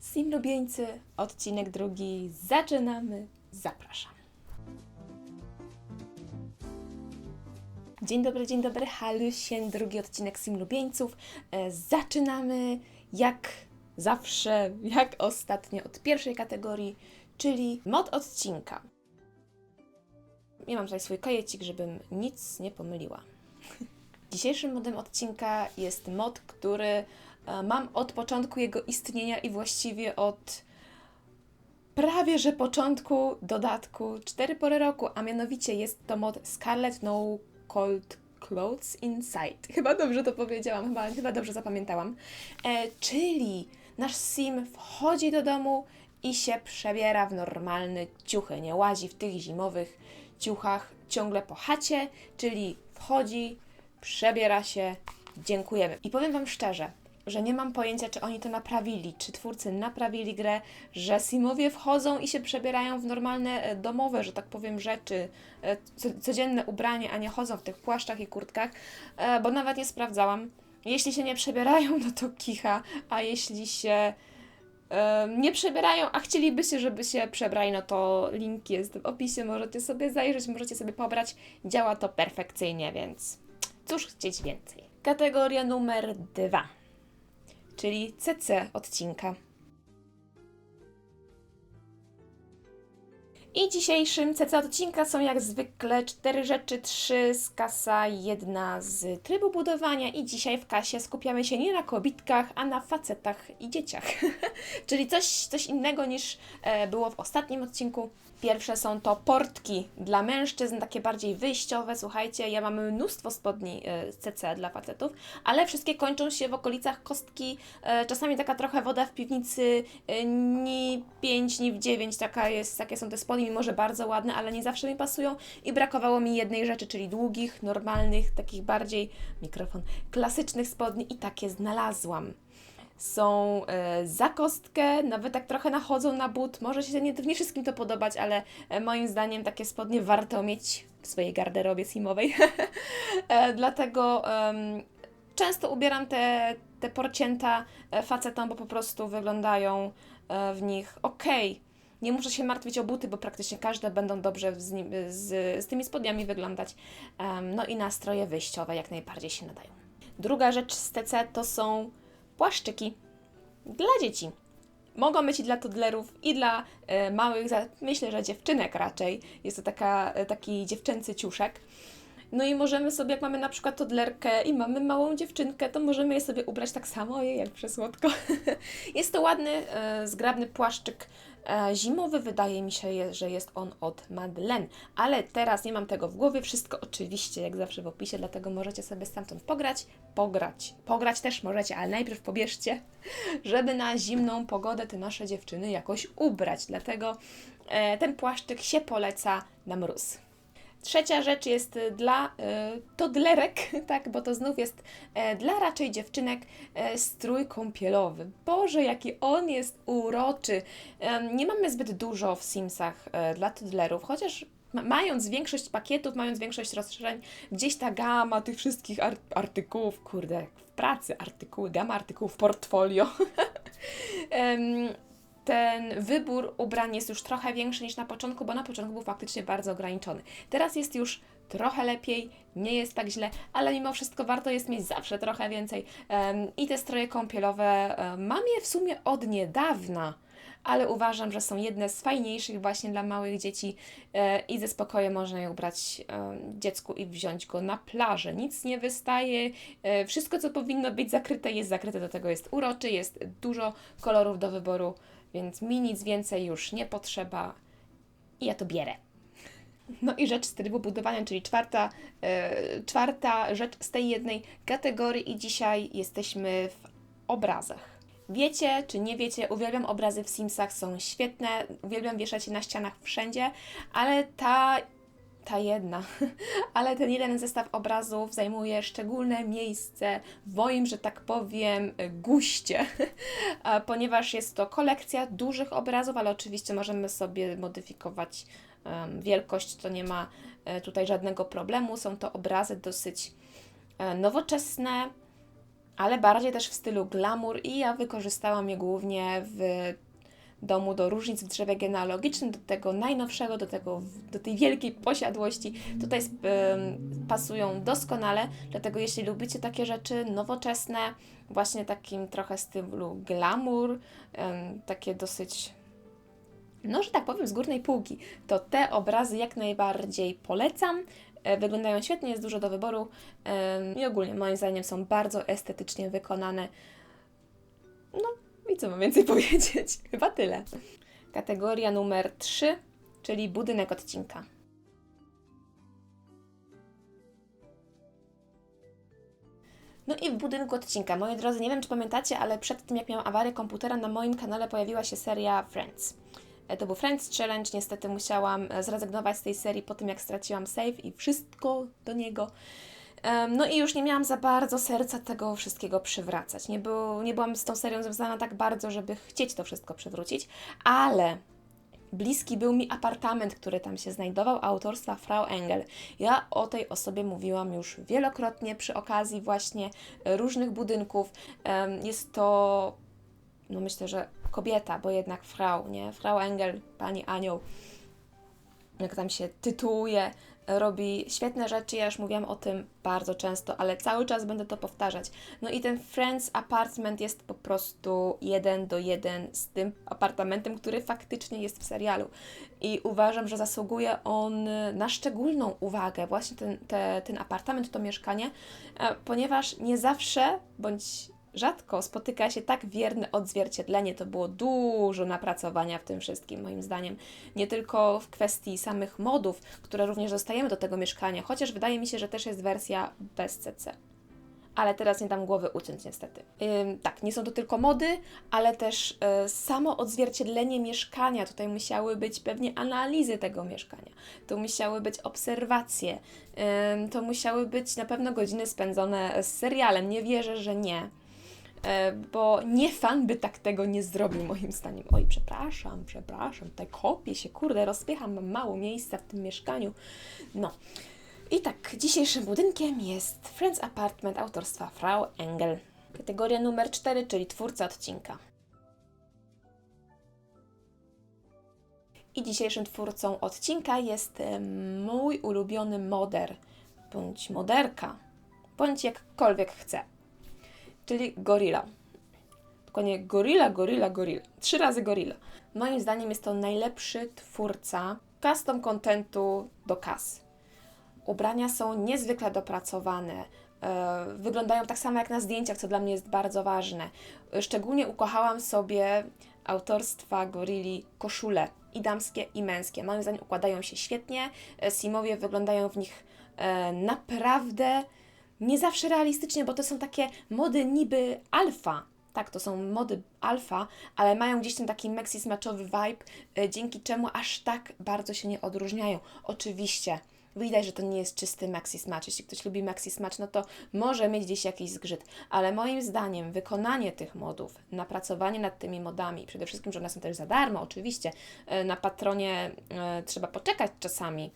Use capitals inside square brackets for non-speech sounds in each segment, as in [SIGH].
Sim lubieńcy, odcinek drugi. Zaczynamy. Zapraszam. Dzień dobry, dzień dobry, Halusien, drugi odcinek Sim lubieńców. E, Zaczynamy jak zawsze, jak ostatnio, od pierwszej kategorii, czyli mod odcinka. Ja mam tutaj swój kajecik, żebym nic nie pomyliła. [LAUGHS] Dzisiejszym modem odcinka jest mod, który mam od początku jego istnienia i właściwie od prawie że początku dodatku 4 pory roku, a mianowicie jest to mod Scarlet No Cold Clothes Inside. Chyba dobrze to powiedziałam, chyba, chyba dobrze zapamiętałam. E, czyli nasz sim wchodzi do domu i się przebiera w normalne ciuchy. Nie łazi w tych zimowych ciuchach ciągle po chacie, czyli wchodzi, przebiera się, dziękujemy. I powiem Wam szczerze, że nie mam pojęcia, czy oni to naprawili, czy twórcy naprawili grę, że Simowie wchodzą i się przebierają w normalne e, domowe, że tak powiem, rzeczy, e, co, codzienne ubranie, a nie chodzą w tych płaszczach i kurtkach, e, bo nawet nie sprawdzałam. Jeśli się nie przebierają, no to kicha, a jeśli się nie przebierają, a chcielibyście, żeby się przebrali, no to link jest w opisie, możecie sobie zajrzeć, możecie sobie pobrać. Działa to perfekcyjnie, więc cóż chcieć więcej. Kategoria numer dwa czyli CC odcinka. I dzisiejszym CC odcinka są jak zwykle cztery rzeczy, trzy z kasa, jedna z trybu budowania i dzisiaj w kasie skupiamy się nie na kobitkach, a na facetach i dzieciach. [LAUGHS] Czyli coś, coś innego niż e, było w ostatnim odcinku. Pierwsze są to portki dla mężczyzn, takie bardziej wyjściowe. Słuchajcie, ja mam mnóstwo spodni e, CC dla facetów, ale wszystkie kończą się w okolicach kostki. E, czasami taka trochę woda w piwnicy, e, ni 5, ni w 9, taka jest, takie są te spodnie, mimo że bardzo ładne, ale nie zawsze mi pasują i brakowało mi jednej rzeczy, czyli długich, normalnych, takich bardziej, mikrofon, klasycznych spodni i takie znalazłam są e, za kostkę, nawet tak trochę nachodzą na but. Może się nie, nie wszystkim to podobać, ale e, moim zdaniem takie spodnie warto mieć w swojej garderobie simowej. [LAUGHS] e, dlatego często ubieram te, te porcięta facetom, bo po prostu wyglądają w nich ok. Nie muszę się martwić o buty, bo praktycznie każde będą dobrze z, nim, z, z tymi spodniami wyglądać. Em, no i nastroje wyjściowe jak najbardziej się nadają. Druga rzecz z TC to są płaszczyki dla dzieci. Mogą być i dla toddlerów, i dla e, małych, za- myślę, że dziewczynek raczej. Jest to taka, e, taki dziewczęcy ciuszek. No i możemy sobie, jak mamy na przykład toddlerkę i mamy małą dziewczynkę, to możemy je sobie ubrać tak samo, ojej, jak przesłodko. [LAUGHS] jest to ładny, e, zgrabny płaszczyk zimowy, wydaje mi się, że jest on od Madeleine. Ale teraz nie mam tego w głowie, wszystko oczywiście, jak zawsze w opisie, dlatego możecie sobie stamtąd pograć, pograć. Pograć też możecie, ale najpierw pobierzcie, [LAUGHS] żeby na zimną pogodę te nasze dziewczyny jakoś ubrać. Dlatego e, ten płaszczyk się poleca na mróz. Trzecia rzecz jest y, dla y, toddlerek, [LAUGHS] tak, bo to znów jest e, dla raczej dziewczynek e, strój kąpielowy. Boże, jaki on jest uroczy. Nie mamy zbyt dużo w Simsach e, dla toddlerów, chociaż ma- mając większość pakietów, mając większość rozszerzeń, gdzieś ta gama tych wszystkich ar- artykułów, kurde, w pracy artykuły, gama artykułów, portfolio. [LAUGHS] ten wybór ubrań jest już trochę większy niż na początku, bo na początku był faktycznie bardzo ograniczony. Teraz jest już trochę lepiej, nie jest tak źle, ale mimo wszystko warto jest mieć zawsze trochę więcej. I te stroje kąpielowe, mam je w sumie od niedawna, ale uważam, że są jedne z fajniejszych właśnie dla małych dzieci e, i ze spokojem można je ubrać dziecku i wziąć go na plażę. Nic nie wystaje, e, wszystko co powinno być zakryte jest zakryte, do tego jest uroczy, jest dużo kolorów do wyboru, więc mi nic więcej już nie potrzeba i ja to bierę. No i rzecz z trybu budowania, czyli czwarta, e, czwarta rzecz z tej jednej kategorii i dzisiaj jesteśmy w obrazach. Wiecie czy nie wiecie, uwielbiam obrazy w Simsach, są świetne, uwielbiam wieszać je na ścianach wszędzie, ale ta, ta jedna, [LAUGHS] ale ten jeden zestaw obrazów zajmuje szczególne miejsce w moim, że tak powiem, guście, [LAUGHS] ponieważ jest to kolekcja dużych obrazów, ale oczywiście możemy sobie modyfikować wielkość, to nie ma e, tutaj żadnego problemu. Są to obrazy dosyć e, nowoczesne, ale bardziej też w stylu glamour i ja wykorzystałam je głównie w domu do różnic w drzewie genealogicznym, do tego najnowszego, do, tego, do tej wielkiej posiadłości. Tutaj pasują doskonale, dlatego jeśli lubicie takie rzeczy nowoczesne, właśnie takim trochę stylu glamour, takie dosyć no, że tak powiem, z górnej półki, to te obrazy jak najbardziej polecam. E, Wyglądają świetnie, jest dużo do wyboru i ogólnie moim zdaniem są bardzo estetycznie wykonane. No co mam więcej [LAUGHS] powiedzieć? Chyba tyle. Kategoria numer 3, czyli budynek odcinka. No i w budynku odcinka. Moi drodzy, nie wiem czy pamiętacie, ale przed tym jak miałam awarię komputera, na moim kanale pojawiła się seria Friends. E, To był Friends Challenge, niestety musiałam e, zrezygnować z tej serii po tym jak straciłam save i wszystko do niego. No i już nie miałam za bardzo serca tego wszystkiego przywracać. Nie, był, nie byłam z tą serią związana tak bardzo, żeby chcieć to wszystko przywrócić, ale bliski był mi apartament, który tam się znajdował, autorstwa Frau Engel. Ja o tej osobie mówiłam już wielokrotnie przy okazji właśnie e, różnych budynków. Jest to, no myślę, że kobieta, bo jednak Frau, nie? Frau Engel, pani anioł, jak tam się tytułuje, robi świetne rzeczy. Ja już mówiłam o tym bardzo często, ale cały czas będę to powtarzać. No i ten Friends Apartment jest po prostu jeden do jeden z tym apartamentem, który faktycznie jest w serialu. I uważam, że zasługuje on na szczególną uwagę, właśnie ten, te, ten apartament, to mieszkanie, e, ponieważ nie zawsze, bądź rzadko spotyka się tak wierne odzwierciedlenie. To było dużo napracowania w tym wszystkim, moim zdaniem. Nie tylko w kwestii samych modów, które również dostajemy do tego mieszkania, chociaż wydaje mi się, że też jest wersja bez CC. Ale teraz nie dam głowy uciąć niestety. Tak, nie są to tylko mody, ale też y, samo odzwierciedlenie mieszkania. Tutaj musiały być pewnie analizy tego mieszkania. To musiały być obserwacje. To musiały być na pewno godziny spędzone z serialem. Nie wierzę, że nie. E, bo nie fan by tak tego nie zrobił, moim zdaniem. Oj, przepraszam, przepraszam, tutaj kopię się, kurde, rozpycham, mam mało miejsca w tym mieszkaniu. No. I tak, dzisiejszym budynkiem jest Friends Apartment autorstwa Frau Engel. Kategoria numer 4, czyli twórca odcinka. I dzisiejszym twórcą odcinka jest e, mój ulubiony moder, bądź moderka, bądź jakkolwiek chce czyli Gorilla. Dokładnie Gorilla, Gorilla, Gorilla. Trzy razy Gorilla. Moim zdaniem jest to najlepszy twórca custom contentu do kas. Ubrania są niezwykle dopracowane. e, Wyglądają tak samo jak na zdjęciach, co dla mnie jest bardzo ważne. Szczególnie ukochałam sobie autorstwa Gorilli koszule i damskie, i męskie. Moim zdaniem układają się świetnie. E, Simowie wyglądają w nich e, naprawdę nie zawsze realistycznie, bo to są takie mody niby alfa. Tak, to są mody alfa, ale mają gdzieś ten taki maxi smaczowy vibe, y, dzięki czemu aż tak bardzo się nie odróżniają. Oczywiście, widać, że to nie jest czysty maxi smacz. Jeśli ktoś lubi maxi smacz, no to może mieć gdzieś jakiś zgrzyt, ale moim zdaniem wykonanie tych modów, napracowanie nad tymi modami, przede wszystkim, że one są też za darmo, oczywiście, y, na patronie y, trzeba poczekać czasami,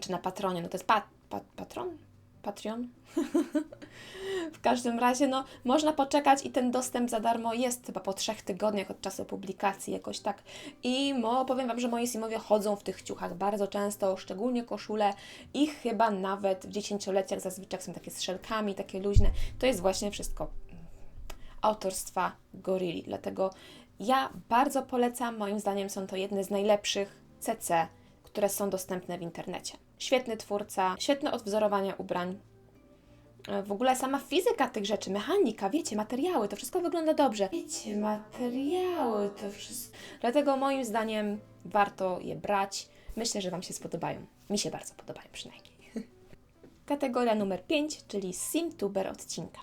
czy na patronie, no to jest pa, pa, patron? Patreon? [LAUGHS] w każdym razie, no, można poczekać i ten dostęp za darmo jest chyba po trzech tygodniach od czasu publikacji, jakoś tak. I mo, powiem Wam, że moi simowie chodzą w tych ciuchach bardzo często, szczególnie koszule i chyba nawet w dziesięcioleciach zazwyczaj są takie z szelkami, takie luźne. To jest właśnie wszystko autorstwa Gorilli, dlatego ja bardzo polecam, moim zdaniem są to jedne z najlepszych CC, które są dostępne w internecie. Świetny twórca, świetne odwzorowanie ubrań. E, W ogóle sama fizyka tych rzeczy, mechanika, wiecie, materiały, to wszystko wygląda dobrze. Wiecie, materiały, to wszystko. Dlatego moim zdaniem warto je brać. Myślę, że Wam się spodobają. Mi się bardzo podobają przynajmniej. [LAUGHS] Kategoria numer 5, czyli Simtuber odcinka.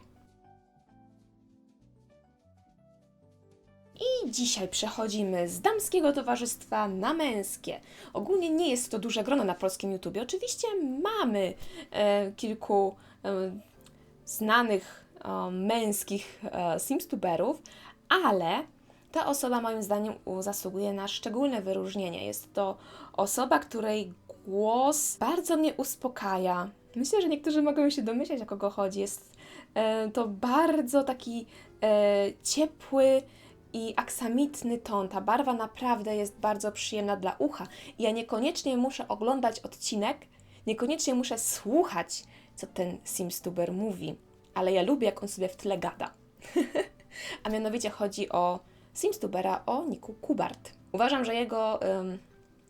I dzisiaj przechodzimy z damskiego towarzystwa na męskie. Ogólnie nie jest to duże grono na polskim YouTubie. Oczywiście mamy e, kilku e, znanych e, męskich e, simstuberów, ale ta osoba moim zdaniem zasługuje na szczególne wyróżnienie. Jest to osoba, której głos bardzo mnie uspokaja. Myślę, że niektórzy mogą się domyśleć, o kogo chodzi. Jest E, to bardzo taki e, ciepły i aksamitny ton. Ta barwa naprawdę jest bardzo przyjemna dla ucha. Ja niekoniecznie muszę oglądać odcinek, niekoniecznie muszę słuchać, co ten Simstuber mówi, ale ja lubię, jak on sobie w tle gada. [LAUGHS] A mianowicie chodzi o Simstubera o Niku Kubart. Uważam, że jego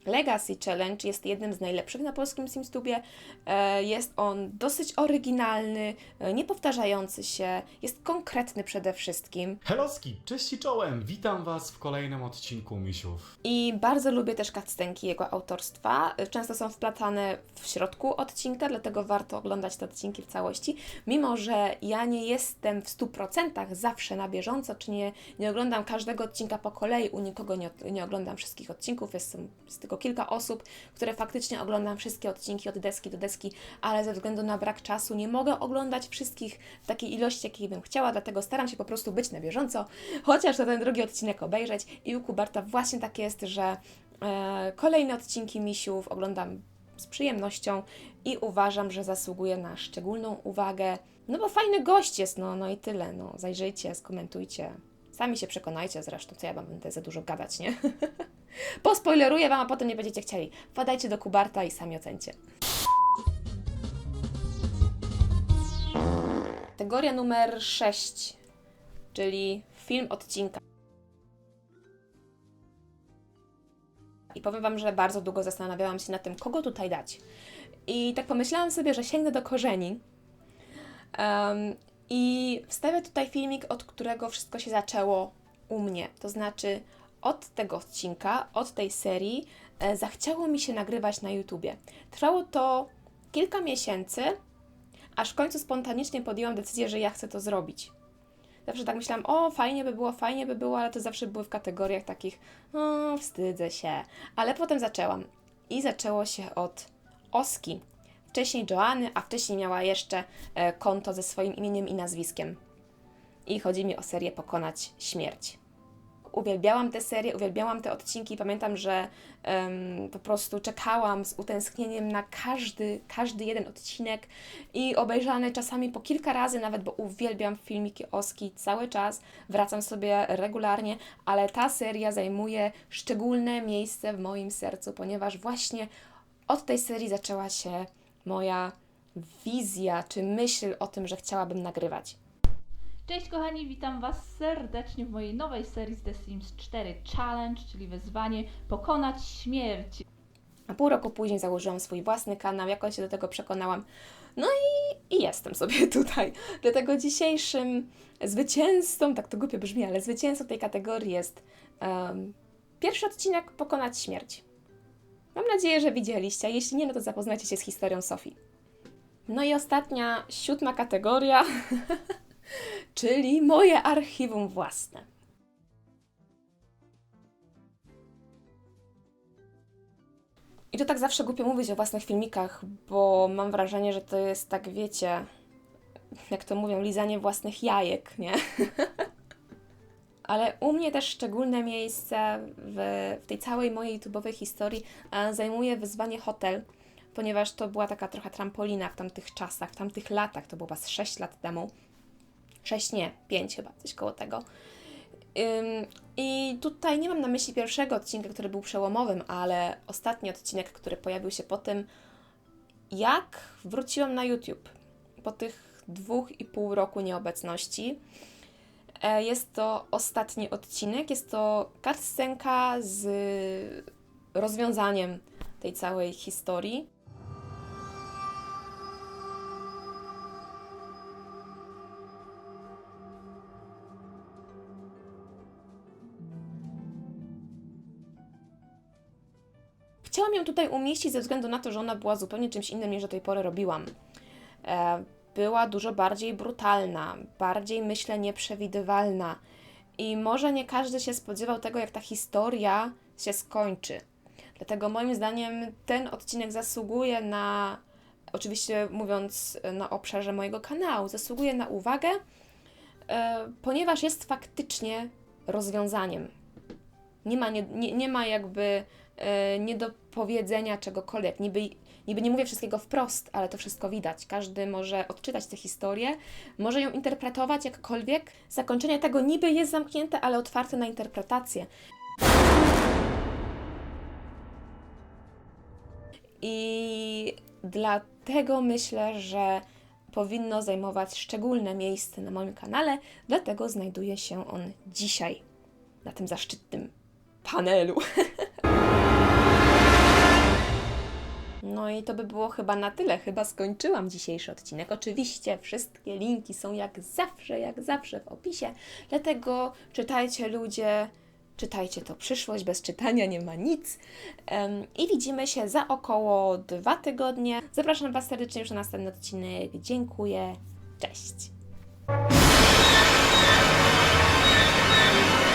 Legacy Challenge jest jednym z najlepszych na polskim Simstubie. E, Jest on dosyć oryginalny, e, niepowtarzający się, jest konkretny przede wszystkim. Heloski, cześć i czołem! Witam Was w kolejnym odcinku Misiów. I bardzo lubię też cutscenki jego autorstwa. Często są wplatane w środku odcinka, dlatego warto oglądać te odcinki w całości. Mimo, że ja nie jestem w 100% zawsze na bieżąco, czy nie, nie oglądam każdego odcinka po kolei, u nikogo nie, nie oglądam wszystkich odcinków, jest, jest tylko kilka osób, które faktycznie oglądam wszystkie odcinki od deski do deski, ale ze względu na brak czasu nie mogę oglądać wszystkich w takiej ilości, jakiej bym chciała, dlatego staram się po prostu być na bieżąco, chociaż to ten drugi odcinek obejrzeć. I u Kubarta właśnie tak jest, że e, kolejne odcinki Misiów oglądam z przyjemnością i uważam, że zasługuje na szczególną uwagę. No bo fajny gość jest, no, no i tyle. No, zajrzyjcie, skomentujcie. Sami się przekonajcie zresztą, co ja wam będę za dużo gadać, nie? [LAUGHS] Pospoileruję wam, a potem nie będziecie chcieli. Wpadajcie do Kubarta i sami ocencie. Kategoria numer 6, czyli film odcinka. I powiem Wam, że bardzo długo zastanawiałam się nad tym, kogo tutaj dać. I tak pomyślałam sobie, że sięgnę do korzeni. Em, I wstawię tutaj filmik, od którego wszystko się zaczęło u mnie. To znaczy, od tego odcinka, od tej serii, e, zachciało mi się nagrywać na YouTubie. Trwało to kilka miesięcy, aż w końcu spontanicznie podjęłam decyzję, że ja chcę to zrobić. Zawsze tak myślałam, o fajnie by było, fajnie by było, ale to zawsze były w kategoriach takich, o wstydzę się. Ale potem zaczęłam i zaczęło się od Oski. Wcześniej Joanny, a wcześniej miała jeszcze e, konto ze swoim imieniem i nazwiskiem. I chodzi mi o serię Pokonać Śmierć. Uwielbiałam tę serię, uwielbiałam te odcinki. Pamiętam, że em, po prostu czekałam z utęsknieniem na każdy, każdy jeden odcinek i obejrzany czasami po kilka razy nawet, bo uwielbiam filmiki Oski cały czas. Wracam sobie regularnie, ale ta seria zajmuje szczególne miejsce w moim sercu, ponieważ właśnie od tej serii zaczęła się moja wizja czy myśl o tym, że chciałabym nagrywać. Cześć kochani, witam Was serdecznie w mojej nowej serii z The Sims 4 Challenge, czyli wyzwanie pokonać śmierć. A pół roku później założyłam swój własny kanał, jakoś się do tego przekonałam. No i, i jestem sobie [LAUGHS] tutaj. Dlatego dzisiejszym zwycięzcą, tak to głupio brzmi, ale zwycięzcą tej kategorii jest em, pierwszy odcinek Pokonać śmierć. Mam nadzieję, że widzieliście, a jeśli nie, no to zapoznajcie się z historią Sofii. No i ostatnia, siódma kategoria, [LAUGHS] czyli moje archiwum własne. I to tak zawsze głupio mówić o własnych filmikach, bo mam wrażenie, że to jest tak, wiecie, jak to mówią, lizanie własnych jajek, nie? [LAUGHS] Ale u mnie też szczególne miejsce w, w tej całej mojej YouTube'owej historii zajmuje wyzwanie hotel, ponieważ to była taka trochę trampolina w tamtych czasach, w tamtych latach, to było z 6 lat temu. 6 nie, 5 chyba, coś koło tego. I tutaj nie mam na myśli pierwszego odcinka, który był przełomowym, ale ostatni odcinek, który pojawił się po tym, jak wróciłam na YouTube po tych dwóch i pół roku nieobecności. E, Jest to ostatni odcinek, jest to cutscenka z rozwiązaniem tej całej historii. Chciałam ją tutaj umieścić ze względu na to, że ona była zupełnie czymś innym niż do tej pory robiłam. E, była dużo bardziej brutalna, bardziej myślę nieprzewidywalna. I może nie każdy się spodziewał tego, jak ta historia się skończy. Dlatego moim zdaniem ten odcinek zasługuje na, oczywiście mówiąc na obszarze mojego kanału, zasługuje na uwagę, e, ponieważ jest faktycznie rozwiązaniem. Nie ma, nie, nie, nie ma jakby e, niedopowiedzenia czegokolwiek. Niby Niby nie mówię wszystkiego wprost, ale to wszystko widać. Każdy może odczytać tę historię, może ją interpretować jakkolwiek. Zakończenie tego niby jest zamknięte, ale otwarte na interpretację. I dlatego myślę, że powinno zajmować szczególne miejsce na moim kanale, dlatego znajduje się on dzisiaj na tym zaszczytnym panelu. [LAUGHS] No i to by było chyba na tyle. Chyba skończyłam dzisiejszy odcinek. Oczywiście wszystkie linki są jak zawsze, jak zawsze w opisie. Dlatego czytajcie ludzie, czytajcie to przyszłość, bez czytania nie ma nic. I widzimy się za około dwa tygodnie. Zapraszam Was serdecznie już na następny odcinek. Dziękuję. Cześć.